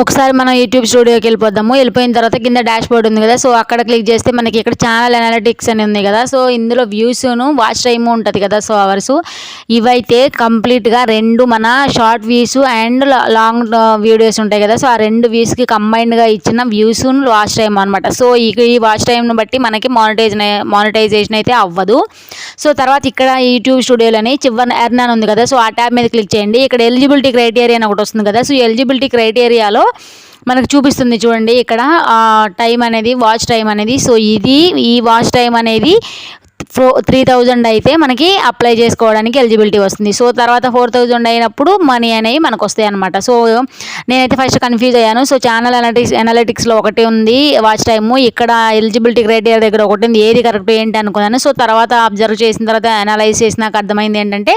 ఒకసారి మనం యూట్యూబ్ స్టూడియోకి వెళ్ళిపోదాము. వెళ్ళిపోయిన తర్వాత కింద డాష్ బోర్డ్ ఉంది కదా సో అక్కడ క్లిక్ చేస్తే మనకి ఇక్కడ ఛానల్ అనాలిటిక్స్ అని ఉంది కదా. సో ఇందులో వ్యూస్ను వాచ్ టైమ్ ఉంటుంది కదా సో అవర్స్ ఇవైతే కంప్లీట్గా రెండు మన short views and long videos ఉంటాయి కదా. సో ఆ రెండు వ్యూస్కి కంబైన్డ్గా ఇచ్చిన వ్యూస్ వాచ్ టైం అనమాట సో ఈ వాచ్ టైంను బట్టి మనకి మానిటైజ్ మానిటైజేషన్ అయితే అవ్వదు. సో తర్వాత ఇక్కడ యూట్యూబ్ స్టూడియోలని చివరి ఎర్న్ అని ఉంది కదా సో ఆ ట్యాబ్ మీద క్లిక్ చేయండి. ఇక్కడ ఎలిజిబిలిటీ క్రైటీరియా అని ఒకటి వస్తుంది కదా సో ఎలిజిబిలిటీ క్రైటీరియాలో మనకు చూపిస్తుంది చూడండి ఇక్కడ. టైం అనేది వాచ్ టైం అనేది. సో ఇది ఈ వాచ్ టైం అనేది ఫో త్రీ థౌజండ్ అయితే మనకి అప్లై చేసుకోవడానికి ఎలిజిబిలిటీ వస్తుంది. సో తర్వాత ఫోర్ థౌజండ్ అయినప్పుడు మనీ అనేవి మనకు వస్తాయి అనమాట సో నేనైతే ఫస్ట్ కన్ఫ్యూజ్ అయ్యాను. సో ఛానల్ అనలిటిక్స్ అనలిటిక్స్లో ఒకటి ఉంది వాచ్ టైము ఇక్కడ ఎలిజిబిలిటీ క్రైటీరియా దగ్గర ఒకటి ఉంది. ఏది కరెక్ట్ ఏంటి అనుకున్నాను. సో తర్వాత అబ్జర్వ్ చేసిన తర్వాత అనలైజ్ చేసినాక అర్థమైంది ఏంటంటే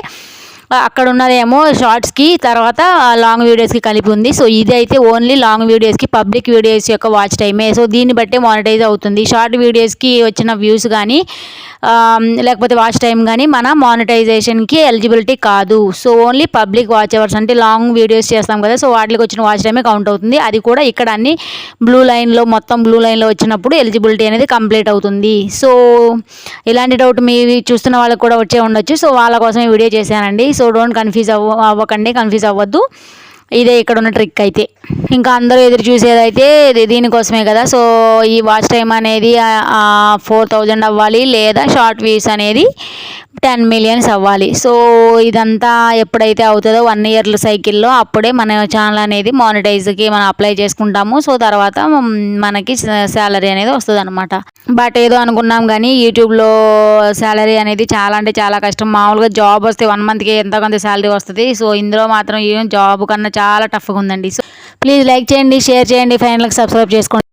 అక్కడ ఉన్నదేమో షార్ట్స్కి తర్వాత లాంగ్ వీడియోస్కి కలిపి ఉంది. సో ఇది అయితే ఓన్లీ లాంగ్ వీడియోస్కి పబ్లిక్ వీడియోస్ యొక్క వాచ్ టైమే. సో దీన్ని బట్టే మానిటైజ్ అవుతుంది. షార్ట్ వీడియోస్కి వచ్చిన వ్యూస్ కానీ లేకపోతే వాచ్ టైం కానీ మన మానిటైజేషన్కి ఎలిజిబిలిటీ కాదు. So only public watch hours అంటే లాంగ్ వీడియోస్ చేస్తాం కదా సో వాటికి వచ్చిన వాచ్ టైమే కౌంట్ అవుతుంది. అది కూడా ఇక్కడ అన్ని బ్లూ లైన్లో మొత్తం బ్లూ లైన్లో వచ్చినప్పుడు ఎలిజిబిలిటీ అనేది కంప్లీట్ అవుతుంది. సో ఇలాంటి డౌట్ మీ చూస్తున్న వాళ్ళకి కూడా వచ్చే ఉండొచ్చు. సో వాళ్ళ కోసం వీడియో చేశానండి. సో డోంట్ కన్ఫ్యూజ్ అవ్వ అవ్వకండి కన్ఫ్యూజ్ అవ్వద్దు. ఇదే ఇక్కడ ఉన్న ట్రిక్ అయితే. ఇంకా అందరూ ఎదురు చూసేదైతే దీనికోసమే కదా. సో ఈ వాచ్ టైం అనేది ఫోర్ థౌజండ్ అవ్వాలి లేదా షార్ట్ వ్యూస్ అనేది టెన్ మిలియన్స్ అవ్వాలి. సో ఇదంతా ఎప్పుడైతే అవుతుందో వన్ ఇయర్ సైకిల్లో అప్పుడే మన ఛానల్ అనేది మానిటైజ్కి మనం అప్లై చేసుకుంటాము. సో తర్వాత మనకి శాలరీ అనేది వస్తుంది అనమాట బట్ ఏదో అనుకున్నాం కానీ యూట్యూబ్లో శాలరీ అనేది చాలా అంటే చాలా కష్టం. మామూలుగా జాబ్ వస్తే వన్ మంత్కి ఎంత కొంత శాలరీ వస్తుంది. సో ఇందులో మాత్రం జాబ్ కన్నా చాలా టఫ్గా ఉందండి. సో ప్లీజ్ లైక్ చేయండి షేర్ చేయండి ఫైనల్కి సబ్స్క్రైబ్ చేసుకోండి.